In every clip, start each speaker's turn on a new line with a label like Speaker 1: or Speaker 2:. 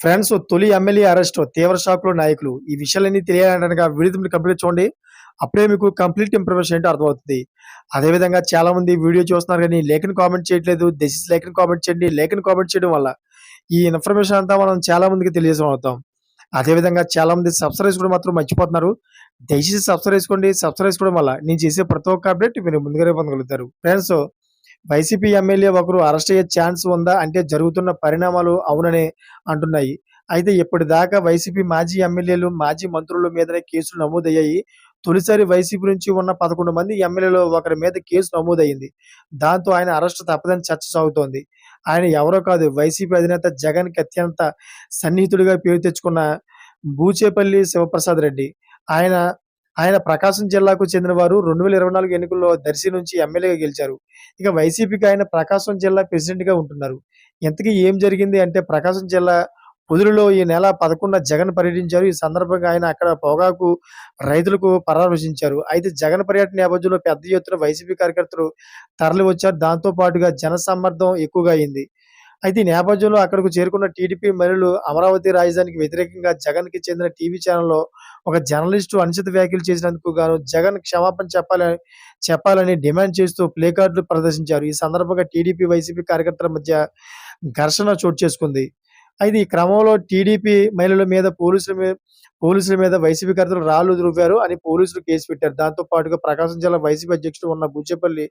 Speaker 1: Friends తొలి MLA arrest తీవ్ర షాక్లో నాయకులు. ఈ విషయాలన్నీ తెలియాలంటే వీడియో కంప్లీట్ చూడండి. అప్పుడే మీకు కంప్లీట్ ఇన్ఫర్మేషన్ ఏంటో అర్థమవుతుంది. అదేవిధంగా చాలా మంది వీడియో చూస్తున్నారు కానీ లేఖను కామెంట్ చేయట్లేదు. దయచేసి లేఖను కామెంట్ చేయండి. లేఖను కామెంట్ చేయడం వల్ల ఈ ఇన్ఫర్మేషన్ అంతా మనం చాలా మందికి తెలియజేయడం అదేవిధంగా చాలా మంది సబ్స్క్రైబ్ కూడా మాత్రం మర్చిపోతున్నారు. దయచేసి సబ్స్క్రైబ్ చేసుకోండి. సబ్స్క్రైబ్ చేసుకోవడం వల్ల నేను చేసే ప్రతి ఒక్క అప్డేట్ మీరు ముందుగానే పొందగలుగుతారు. ఫ్రెండ్స్ వైసీపీ ఎమ్మెల్యే ఒకరు అరెస్ట్ అయ్యే ఛాన్స్ ఉందా అంటే జరుగుతున్న పరిణామాలు అవుననే అంటున్నాయి. అయితే ఇప్పటిదాకా వైసీపీ మాజీ ఎమ్మెల్యేలు మాజీ మంత్రుల మీదనే కేసులు నమోదయ్యాయి. తొలిసారి వైసీపీ నుంచి ఉన్న పదకొండు మంది ఎమ్మెల్యేలు ఒకరి మీద కేసు నమోదయ్యింది దాంతో ఆయన అరెస్ట్ తప్పదని చర్చ సాగుతోంది. ఆయన ఎవరో కాదు వైసీపీ అధినేత జగన్కి అత్యంత సన్నిహితుడిగా పేరు తెచ్చుకున్న బూచేపల్లి శివప్రసాద్ రెడ్డి. ఆయన ఆయన ప్రకాశం జిల్లాకు చెందిన వారు రెండు వేల ఇరవై నాలుగు ఎన్నికల్లో దర్శి నుంచి ఎమ్మెల్యేగా గెలిచారు. ఇక వైసీపీకి ఆయన ప్రకాశం జిల్లా ప్రెసిడెంట్గా ఉంటున్నారు. ఇంతకీ ఏం జరిగింది అంటే ప్రకాశం జిల్లా పొదులలో ఈ నెల పదకొండున జగన్ పర్యటించారు. ఈ సందర్భంగా ఆయన అక్కడ పొగాకు రైతులకు పరామర్శించారు. అయితే జగన్ పర్యటన నేపథ్యంలో పెద్ద ఎత్తున వైసీపీ కార్యకర్తలు తరలి వచ్చారు దాంతో పాటుగా జన సమ్మర్దం ఎక్కువగా అయింది. అయితే ఈ నేపథ్యంలో అక్కడకు చేరుకున్న టీడీపీ మహిళలు అమరావతి రాజధానికి వ్యతిరేకంగా జగన్కి చెందిన టీవీ ఛానల్లో ఒక జర్నలిస్టు అనుచిత వ్యాఖ్యలు చేసినందుకు గాను జగన్ క్షమాపణ చెప్పాలని చెప్పాలని డిమాండ్ చేస్తూ ప్లేకార్డులు ప్రదర్శించారు. ఈ సందర్భంగా టీడీపీ వైసీపీ కార్యకర్తల మధ్య ఘర్షణ చోటు చేసుకుంది. అయితే ఈ క్రమంలో టీడీపీ మహిళల మీద పోలీసుల మీద పోలీసుల మీద వైసీపీ కార్యకర్తలు రాళ్ళు దురిపారు అని పోలీసులు కేసు పెట్టారు. దాంతో పాటుగా ప్రకాశం జిల్లా వైసీపీ అధ్యక్షుడు ఉన్న బుచ్చేపల్లి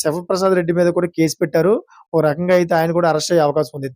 Speaker 1: శివప్రసాద్ రెడ్డి మీద కూడా కేసు పెట్టారు. ఓ రకంగా అయితే ఆయన కూడా అరెస్ట్ అయ్యే అవకాశం ఉంది.